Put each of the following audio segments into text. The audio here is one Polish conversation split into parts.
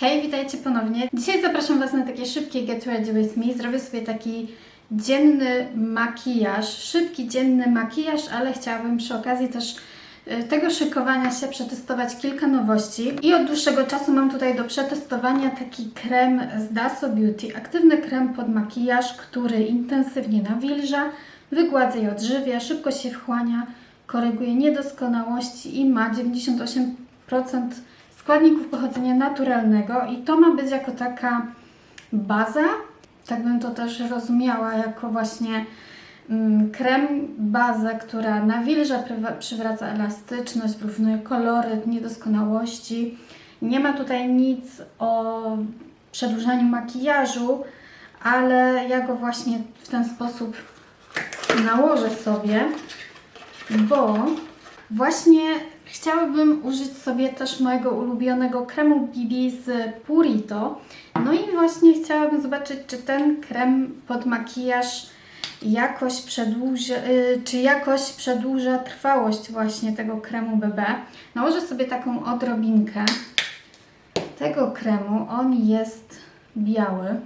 Hej, witajcie ponownie. Dzisiaj zapraszam Was na takie szybkie Get Ready With Me. Zrobię sobie taki dzienny makijaż, szybki dzienny makijaż, ale chciałabym przy okazji też y, tego szykowania się przetestować kilka nowości. I od dłuższego czasu mam tutaj do przetestowania taki krem z Daso Beauty. Aktywny krem pod makijaż, który intensywnie nawilża, wygładza i odżywia, szybko się wchłania, koryguje niedoskonałości i ma 98% składników pochodzenia naturalnego i to ma być jako taka baza, tak bym to też rozumiała, jako właśnie mm, krem, baza, która nawilża, przywraca elastyczność, wyrównuje koloryt, niedoskonałości. Nie ma tutaj nic o przedłużaniu makijażu, ale ja go właśnie w ten sposób nałożę sobie, bo właśnie chciałabym użyć sobie też mojego ulubionego kremu BB z Purito. No i właśnie chciałabym zobaczyć, czy ten krem pod makijaż jakoś przedłuży, y, czy jakoś przedłuża trwałość właśnie tego kremu BB. Nałożę sobie taką odrobinkę tego kremu. On jest biały.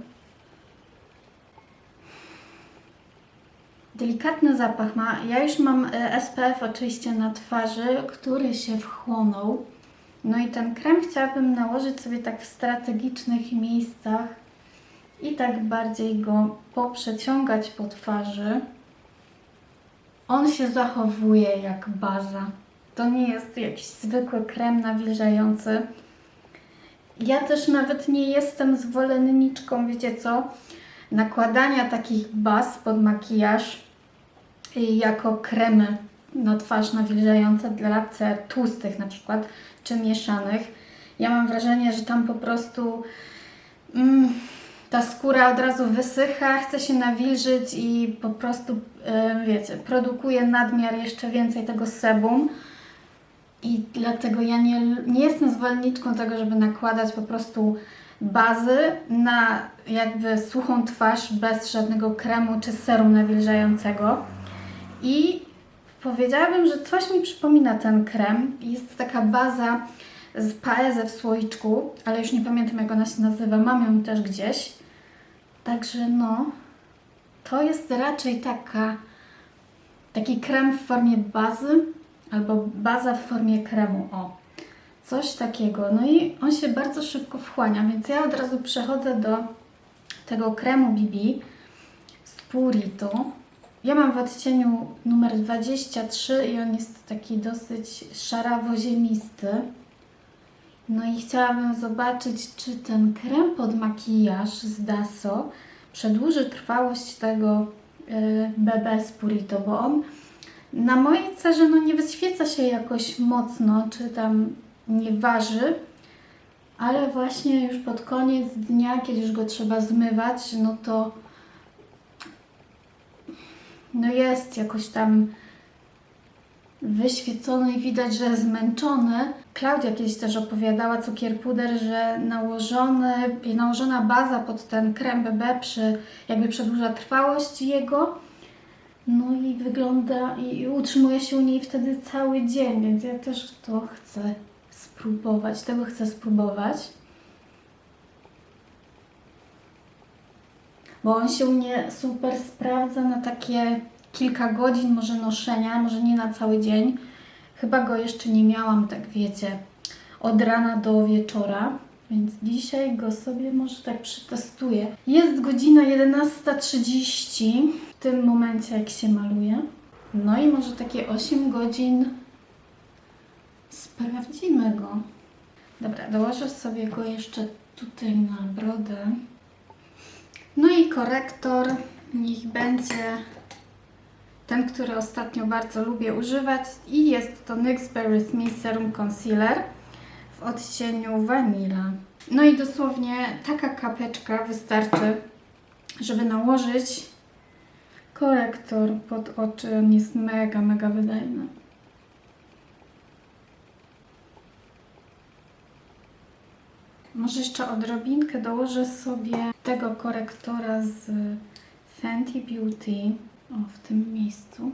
Delikatny zapach ma. Ja już mam e, SPF oczywiście na twarzy, który się wchłonął. No i ten krem chciałabym nałożyć sobie tak w strategicznych miejscach i tak bardziej go poprzeciągać po twarzy. On się zachowuje jak baza. To nie jest jakiś zwykły krem nawilżający. Ja też nawet nie jestem zwolenniczką, wiecie co, nakładania takich baz pod makijaż y, jako kremy na twarz nawilżające dla cer tłustych na przykład, czy mieszanych. Ja mam wrażenie, że tam po prostu mm, ta skóra od razu wysycha, chce się nawilżyć i po prostu, y, wiecie, produkuje nadmiar jeszcze więcej tego sebum. I dlatego ja nie, nie jestem zwolenniczką tego, żeby nakładać po prostu bazy na jakby suchą twarz bez żadnego kremu czy serum nawilżającego. I powiedziałabym, że coś mi przypomina ten krem. Jest taka baza z Paeze w słoiczku, ale już nie pamiętam jak ona się nazywa. Mam ją też gdzieś. Także no, to jest raczej taka taki krem w formie bazy albo baza w formie kremu. O, coś takiego. No i on się bardzo szybko wchłania, więc ja od razu przechodzę do tego kremu BB z Purito. Ja mam w odcieniu numer 23 i on jest taki dosyć szarawo-ziemisty. No i chciałabym zobaczyć, czy ten krem pod makijaż z Daso przedłuży trwałość tego y, BB z Purito, bo on na mojej cerze no nie wyświeca się jakoś mocno, czy tam nie waży, ale właśnie już pod koniec dnia, kiedy już go trzeba zmywać, no to no jest jakoś tam wyświecony i widać, że zmęczony. Klaudia kiedyś też opowiadała, cukier puder, że nałożony, nałożona baza pod ten krem BB przy, jakby przedłuża trwałość jego. No i wygląda i utrzymuje się u niej wtedy cały dzień, więc ja też to chcę spróbować. Tego chcę spróbować. Bo on się u mnie super sprawdza na takie kilka godzin może noszenia, może nie na cały dzień. Chyba go jeszcze nie miałam, tak wiecie, od rana do wieczora. Więc dzisiaj go sobie może tak przetestuję. Jest godzina 11.30 w tym momencie, jak się maluje. No i może takie 8 godzin sprawdzimy go. Dobra, dołożę sobie go jeszcze tutaj na brodę. No i korektor niech będzie ten, który ostatnio bardzo lubię używać i jest to NYX With Me Serum Concealer w odcieniu Vanilla. No i dosłownie taka kapeczka wystarczy, żeby nałożyć korektor pod oczy. On jest mega, mega wydajny. Może jeszcze odrobinkę dołożę sobie tego korektora z Fenty Beauty. O, w tym miejscu.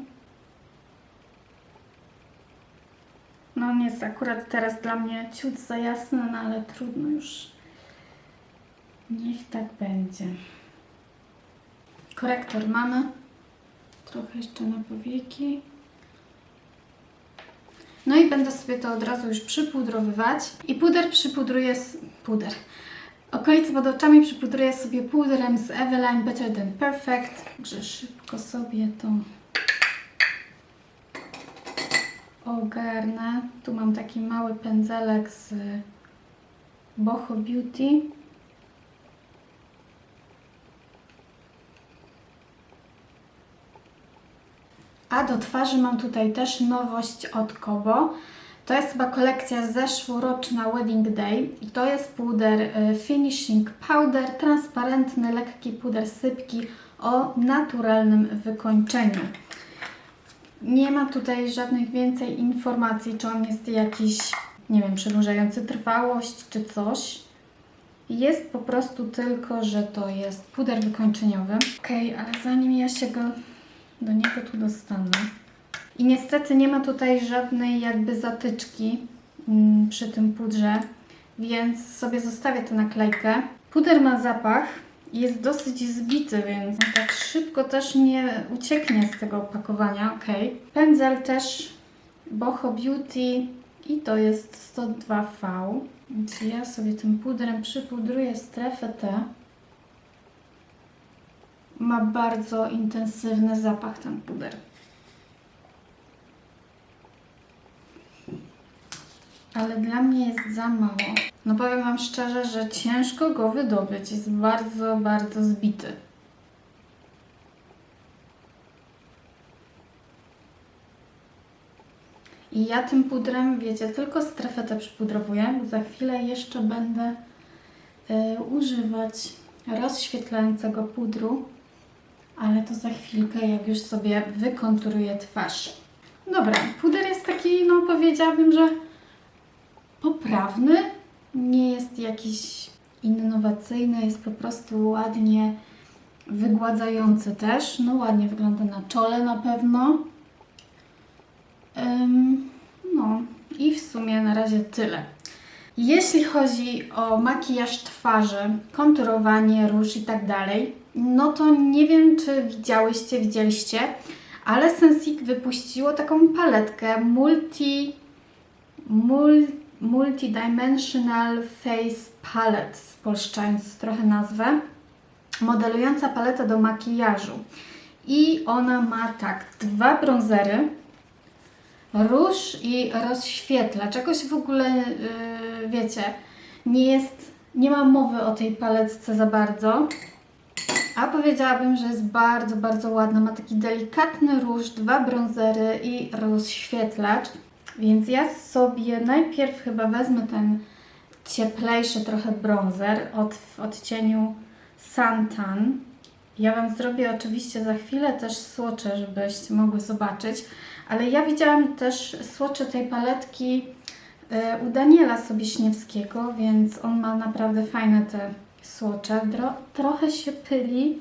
No on jest akurat teraz dla mnie ciut za jasny, no ale trudno już. Niech tak będzie. Korektor mamy. Trochę jeszcze na powieki. No i będę sobie to od razu już przypudrowywać. I puder przypudruję. Puder. Okolice pod oczami przypudruję sobie puderem z Eveline Better Than Perfect. Także szybko sobie to ogarnę. Tu mam taki mały pędzelek z Boho Beauty. A do twarzy mam tutaj też nowość od Kobo. To jest chyba kolekcja zeszłoroczna Wedding Day i to jest puder y, Finishing Powder, transparentny, lekki puder sypki o naturalnym wykończeniu. Nie ma tutaj żadnych więcej informacji, czy on jest jakiś, nie wiem, przedłużający trwałość, czy coś. Jest po prostu tylko, że to jest puder wykończeniowy. Okej, ale zanim ja się go do niego tu dostanę. I niestety nie ma tutaj żadnej jakby zatyczki mm, przy tym pudrze, więc sobie zostawię tę naklejkę. Puder ma zapach jest dosyć zbity, więc tak szybko też nie ucieknie z tego opakowania. Ok. Pędzel też Boho Beauty i to jest 102V. Więc ja sobie tym pudrem przypudruję strefę T. Ma bardzo intensywny zapach ten puder. Ale dla mnie jest za mało. No powiem Wam szczerze, że ciężko go wydobyć. Jest bardzo, bardzo zbity. I ja tym pudrem, wiecie, tylko strefę tę przypudrowuję. Za chwilę jeszcze będę y, używać rozświetlającego pudru, ale to za chwilkę, jak już sobie wykonturuję twarz. Dobra, puder jest taki, no powiedziałabym, że poprawny. Nie jest jakiś innowacyjny, jest po prostu ładnie wygładzający też. No ładnie wygląda na czole na pewno. No i w sumie na razie tyle. Jeśli chodzi o makijaż twarzy, konturowanie, róż i tak dalej, no to nie wiem, czy widziałyście, widzieliście, ale Sensic wypuściło taką paletkę multi, mul, Multidimensional Face Palette, spolszczając trochę nazwę, modelująca paleta do makijażu. I ona ma tak, dwa bronzery, róż i rozświetlacz. Czegoś w ogóle, yy, wiecie, nie jest, nie ma mowy o tej paletce za bardzo. A powiedziałabym, że jest bardzo, bardzo ładna. Ma taki delikatny róż, dwa bronzery i rozświetlacz. Więc ja sobie najpierw chyba wezmę ten cieplejszy trochę bronzer od, w odcieniu Santan. Ja Wam zrobię oczywiście za chwilę też słocze, żebyście mogły zobaczyć. Ale ja widziałam też słocze tej paletki y, u Daniela Sobieśniewskiego, więc on ma naprawdę fajne te słocze. Trochę się pyli.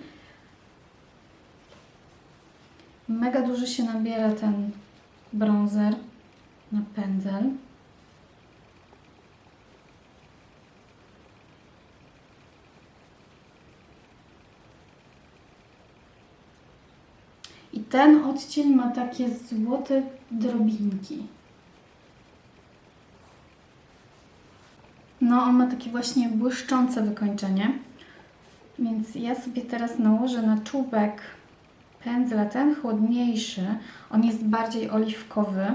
Mega dużo się nabiera ten bronzer na pędzel. I ten odcień ma takie złote drobinki. No, on ma takie właśnie błyszczące wykończenie. Więc ja sobie teraz nałożę na czubek pędzla ten chłodniejszy. On jest bardziej oliwkowy.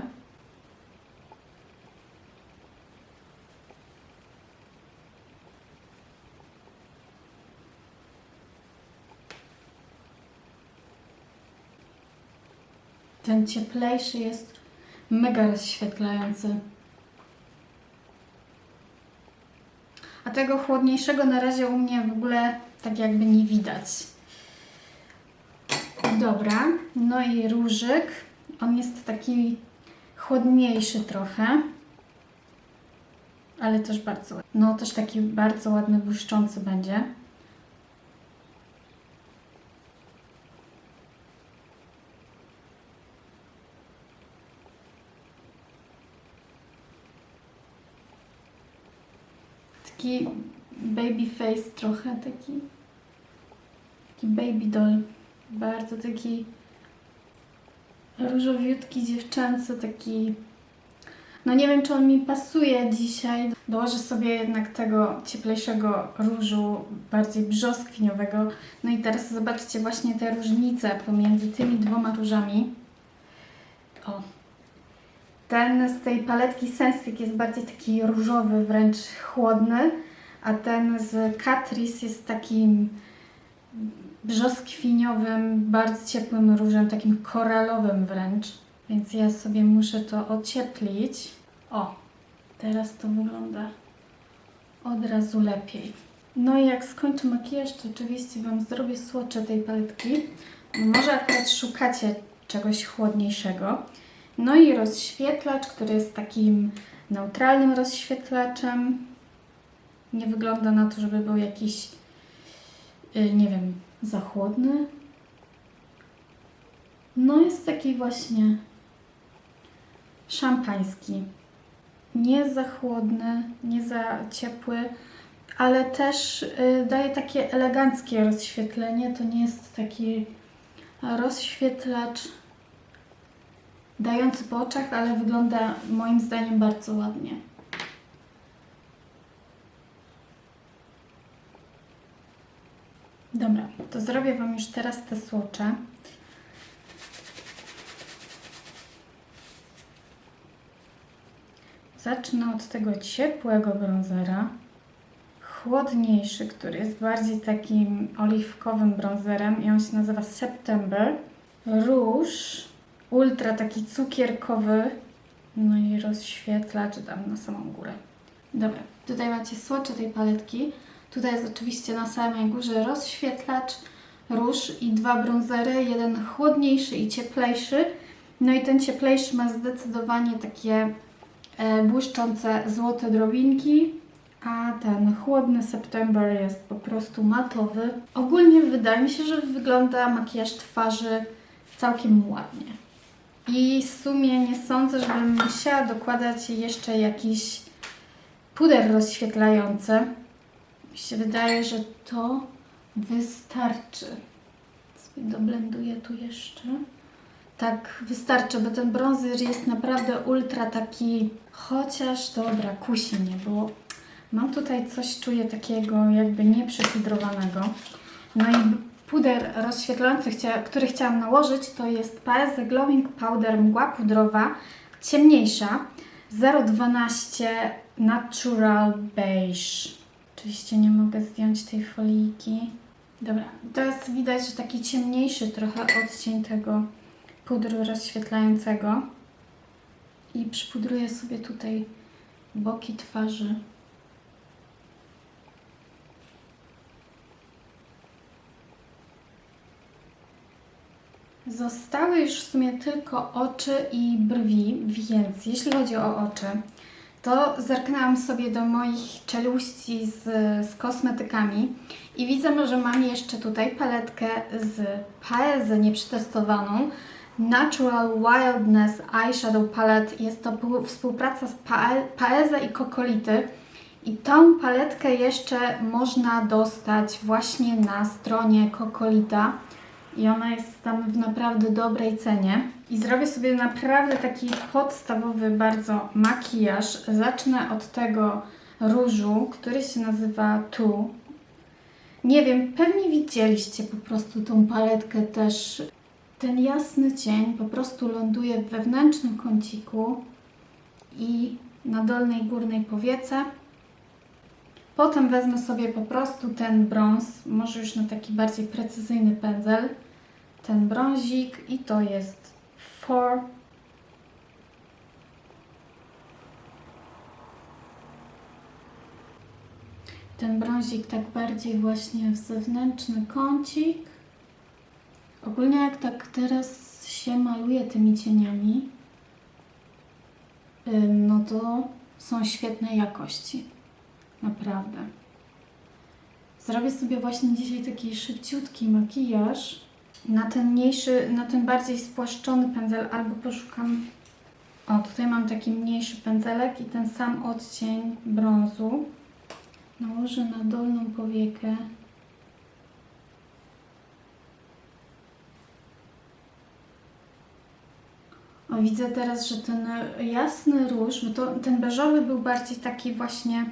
Ten cieplejszy jest mega rozświetlający. A tego chłodniejszego na razie u mnie w ogóle tak jakby nie widać. Dobra, no i różyk. On jest taki chłodniejszy trochę. Ale też bardzo, no też taki bardzo ładny, błyszczący będzie. Taki baby face trochę, taki, taki baby doll. Bardzo taki różowiutki, dziewczęcy, taki... No nie wiem, czy on mi pasuje dzisiaj. Dołożę sobie jednak tego cieplejszego różu, bardziej brzoskwiniowego. No i teraz zobaczcie właśnie te różnice pomiędzy tymi dwoma różami. O, ten z tej paletki Sensic jest bardziej taki różowy, wręcz chłodny, a ten z Catrice jest takim brzoskwiniowym, bardzo ciepłym różem, takim koralowym wręcz. Więc ja sobie muszę to ocieplić. O, teraz to wygląda od razu lepiej. No i jak skończę makijaż, to oczywiście Wam zrobię słocze tej paletki. Może akurat szukacie czegoś chłodniejszego. No i rozświetlacz, który jest takim neutralnym rozświetlaczem. Nie wygląda na to, żeby był jakiś, y, nie wiem, za chłodny. No jest taki właśnie szampański. Nie za chłodny, nie za ciepły, ale też y, daje takie eleganckie rozświetlenie. To nie jest taki rozświetlacz dający po oczach, ale wygląda moim zdaniem bardzo ładnie. Dobra, to zrobię Wam już teraz te słocze. Zacznę od tego ciepłego bronzera. Chłodniejszy, który jest bardziej takim oliwkowym bronzerem i on się nazywa September. Róż ultra taki cukierkowy, no i rozświetlacz tam na samą górę. Dobra, tutaj macie słocze tej paletki. Tutaj jest oczywiście na samej górze rozświetlacz, róż i dwa brązery, jeden chłodniejszy i cieplejszy. No i ten cieplejszy ma zdecydowanie takie e, błyszczące złote drobinki, a ten chłodny September jest po prostu matowy. Ogólnie wydaje mi się, że wygląda makijaż twarzy całkiem ładnie. I w sumie nie sądzę, żebym musiała dokładać jeszcze jakiś puder rozświetlający. Mi się wydaje, że to wystarczy. Sobie doblenduję tu jeszcze. Tak, wystarczy, bo ten bronzer jest naprawdę ultra taki, chociaż dobra, kusi mnie, bo mam tutaj coś, czuję takiego jakby nieprzefiltrowanego. No i puder rozświetlający, który chciałam nałożyć, to jest PS Glowing Powder Mgła Pudrowa, ciemniejsza, 012 Natural Beige. Oczywiście nie mogę zdjąć tej foliki. Dobra, teraz widać, że taki ciemniejszy trochę odcień tego pudru rozświetlającego. I przypudruję sobie tutaj boki twarzy. Zostały już w sumie tylko oczy i brwi, więc jeśli chodzi o oczy, to zerknęłam sobie do moich czeluści z, z kosmetykami i widzę, że mam jeszcze tutaj paletkę z Paezy nieprzetestowaną. Natural Wildness Eyeshadow Palette. Jest to współpraca z Pae- Paeza i Kokolity. I tą paletkę jeszcze można dostać właśnie na stronie Kokolita i ona jest tam w naprawdę dobrej cenie. I zrobię sobie naprawdę taki podstawowy bardzo makijaż. Zacznę od tego różu, który się nazywa Tu. Nie wiem, pewnie widzieliście po prostu tą paletkę też. Ten jasny cień po prostu ląduje w wewnętrznym kąciku i na dolnej górnej powiece. Potem wezmę sobie po prostu ten brąz, może już na taki bardziej precyzyjny pędzel, ten brązik i to jest For. Ten brązik tak bardziej właśnie w zewnętrzny kącik. Ogólnie jak tak teraz się maluje tymi cieniami, no to są świetnej jakości. Naprawdę. Zrobię sobie właśnie dzisiaj taki szybciutki makijaż na ten mniejszy, na ten bardziej spłaszczony pędzel albo poszukam. O, tutaj mam taki mniejszy pędzelek i ten sam odcień brązu. Nałożę na dolną powiekę. O, widzę teraz, że ten jasny róż, bo to, ten beżowy był bardziej taki właśnie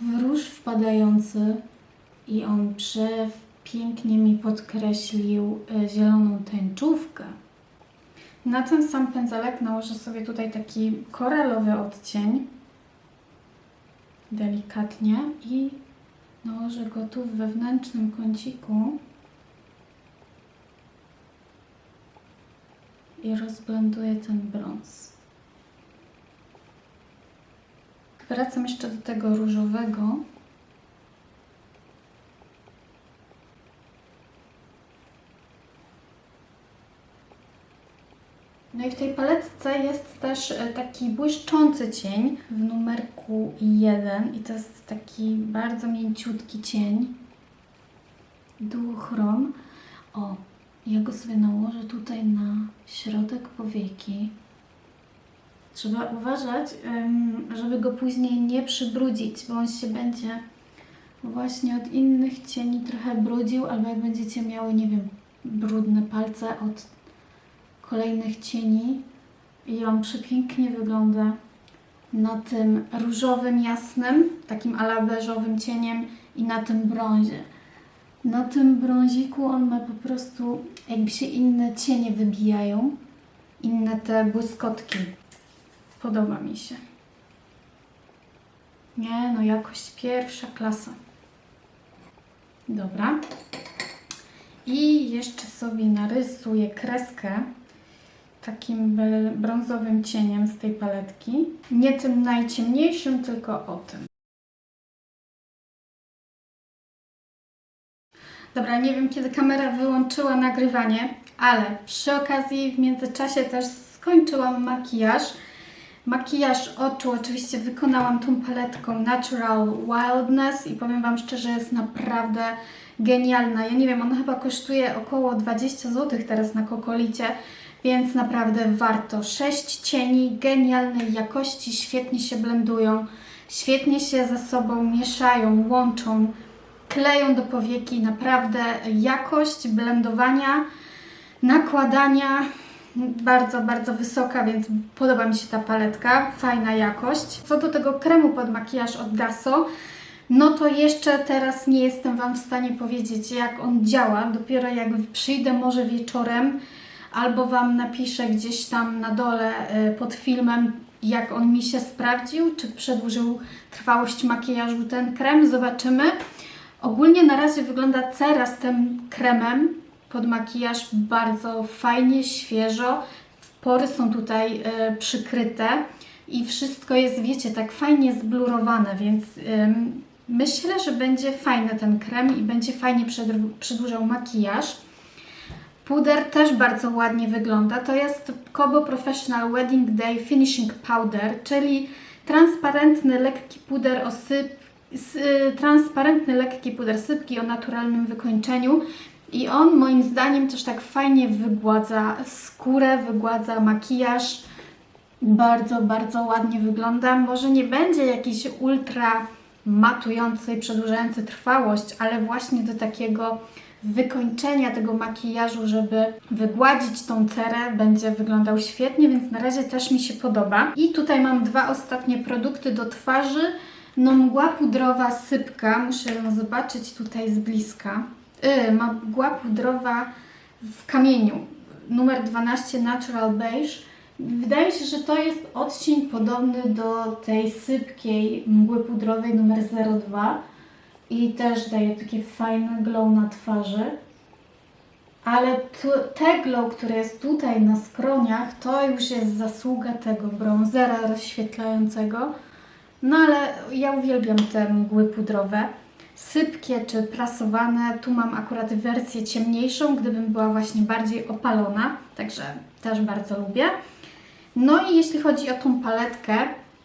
w róż wpadający i on przepięknie mi podkreślił e, zieloną tęczówkę. Na ten sam pędzelek nałożę sobie tutaj taki koralowy odcień delikatnie i nałożę go tu w wewnętrznym kąciku i rozblenduję ten brąz. Wracam jeszcze do tego różowego. No i w tej paletce jest też e, taki błyszczący cień w numerku 1 i to jest taki bardzo mięciutki cień. Duochrom. O, ja go sobie nałożę tutaj na środek powieki. Trzeba uważać, żeby go później nie przybrudzić, bo on się będzie właśnie od innych cieni trochę brudził, albo jak będziecie miały, nie wiem, brudne palce od kolejnych cieni i on przepięknie wygląda na tym różowym, jasnym, takim ala beżowym cieniem i na tym brązie. Na tym brąziku on ma po prostu, jakby się inne cienie wybijają, inne te błyskotki. Podoba mi się. Nie, no jakość pierwsza klasa. Dobra. I jeszcze sobie narysuję kreskę takim brązowym cieniem z tej paletki. Nie tym najciemniejszym, tylko o tym. Dobra, nie wiem kiedy kamera wyłączyła nagrywanie, ale przy okazji w międzyczasie też skończyłam makijaż. Makijaż oczu oczywiście wykonałam tą paletką Natural Wildness i powiem Wam szczerze, jest naprawdę genialna. Ja nie wiem, ona chyba kosztuje około 20 zł teraz na Kokolicie, więc naprawdę warto. 6 cieni genialnej jakości, świetnie się blendują, świetnie się ze sobą mieszają, łączą, kleją do powieki. Naprawdę jakość blendowania, nakładania bardzo, bardzo wysoka, więc podoba mi się ta paletka. Fajna jakość. Co do tego kremu pod makijaż od Daso, no to jeszcze teraz nie jestem Wam w stanie powiedzieć, jak on działa. Dopiero jak przyjdę może wieczorem, albo Wam napiszę gdzieś tam na dole y, pod filmem, jak on mi się sprawdził, czy przedłużył trwałość makijażu ten krem. Zobaczymy. Ogólnie na razie wygląda cera z tym kremem pod makijaż bardzo fajnie, świeżo. Pory są tutaj y, przykryte i wszystko jest, wiecie, tak fajnie zblurowane, więc ym, myślę, że będzie fajny ten krem i będzie fajnie przedłużał makijaż. Puder też bardzo ładnie wygląda. To jest Kobo Professional Wedding Day Finishing Powder, czyli transparentny, lekki puder o syp, y, transparentny, lekki puder sypki o naturalnym wykończeniu. I on moim zdaniem też tak fajnie wygładza skórę, wygładza makijaż. Bardzo, bardzo ładnie wygląda. Może nie będzie jakiś ultra matujący przedłużający trwałość, ale właśnie do takiego wykończenia tego makijażu, żeby wygładzić tą cerę, będzie wyglądał świetnie, więc na razie też mi się podoba. I tutaj mam dwa ostatnie produkty do twarzy. No mgła pudrowa sypka, muszę ją zobaczyć tutaj z bliska. Yy, mgła pudrowa w kamieniu, numer 12 Natural Beige. Wydaje mi się, że to jest odcień podobny do tej sypkiej mgły pudrowej numer 02 i też daje takie fajne glow na twarzy. Ale tu, te glow, które jest tutaj na skroniach, to już jest zasługa tego bronzera rozświetlającego. No ale ja uwielbiam te mgły pudrowe. Sypkie czy prasowane, tu mam akurat wersję ciemniejszą, gdybym była właśnie bardziej opalona, także też bardzo lubię. No i jeśli chodzi o tą paletkę,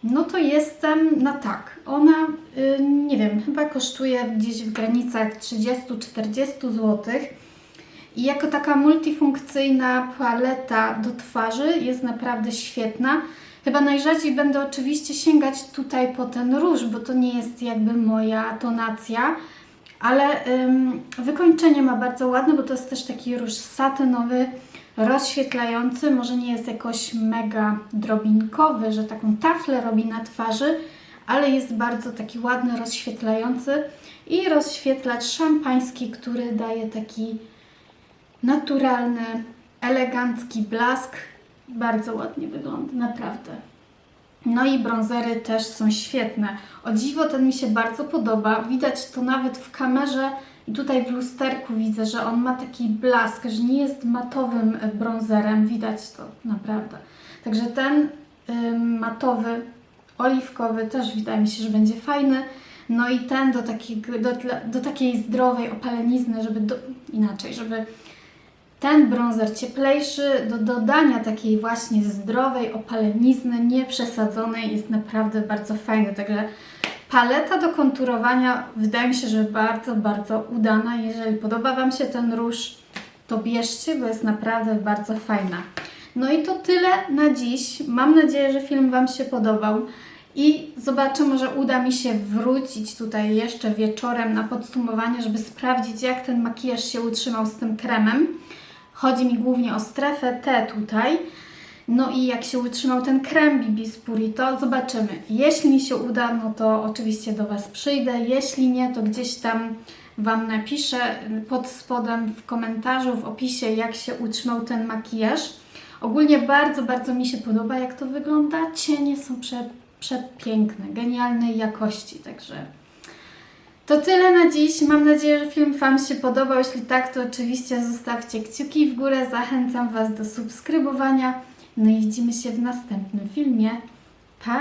no to jestem na tak. Ona, y, nie wiem, chyba kosztuje gdzieś w granicach 30-40 zł. I jako taka multifunkcyjna paleta do twarzy jest naprawdę świetna. Chyba najrzadziej będę oczywiście sięgać tutaj po ten róż, bo to nie jest jakby moja tonacja, ale ym, wykończenie ma bardzo ładne, bo to jest też taki róż satynowy, rozświetlający, może nie jest jakoś mega drobinkowy, że taką taflę robi na twarzy, ale jest bardzo taki ładny, rozświetlający i rozświetlacz szampański, który daje taki naturalny, elegancki blask. Bardzo ładnie wygląda, naprawdę. No i brązery też są świetne. O dziwo ten mi się bardzo podoba. Widać to nawet w kamerze i tutaj w lusterku widzę, że on ma taki blask, że nie jest matowym e, brązerem. Widać to naprawdę. Także ten matowy, oliwkowy też wydaje mi się, że będzie fajny. No i ten do, takiego, do, do takiej zdrowej opalenizny, żeby do, inaczej, żeby ten brązer cieplejszy do dodania takiej właśnie zdrowej opalenizny, nieprzesadzonej jest naprawdę bardzo fajny. Także paleta do konturowania wydaje mi się, że bardzo, bardzo udana. Jeżeli podoba Wam się ten róż, to bierzcie, bo jest naprawdę bardzo fajna. No i to tyle na dziś. Mam nadzieję, że film Wam się podobał. I zobaczę, może uda mi się wrócić tutaj jeszcze wieczorem na podsumowanie, żeby sprawdzić, jak ten makijaż się utrzymał z tym kremem. Chodzi mi głównie o strefę T tutaj. No i jak się utrzymał ten krem BB Spuri, to zobaczymy. Jeśli mi się uda, no to oczywiście do Was przyjdę. Jeśli nie, to gdzieś tam Wam napiszę pod spodem w komentarzu, w opisie, jak się utrzymał ten makijaż. Ogólnie bardzo, bardzo mi się podoba, jak to wygląda. Cienie są prze, przepiękne, genialnej jakości, także... To tyle na dziś. Mam nadzieję, że film Wam się podobał. Jeśli tak, to oczywiście zostawcie kciuki w górę. Zachęcam Was do subskrybowania. No i widzimy się w następnym filmie. Pa!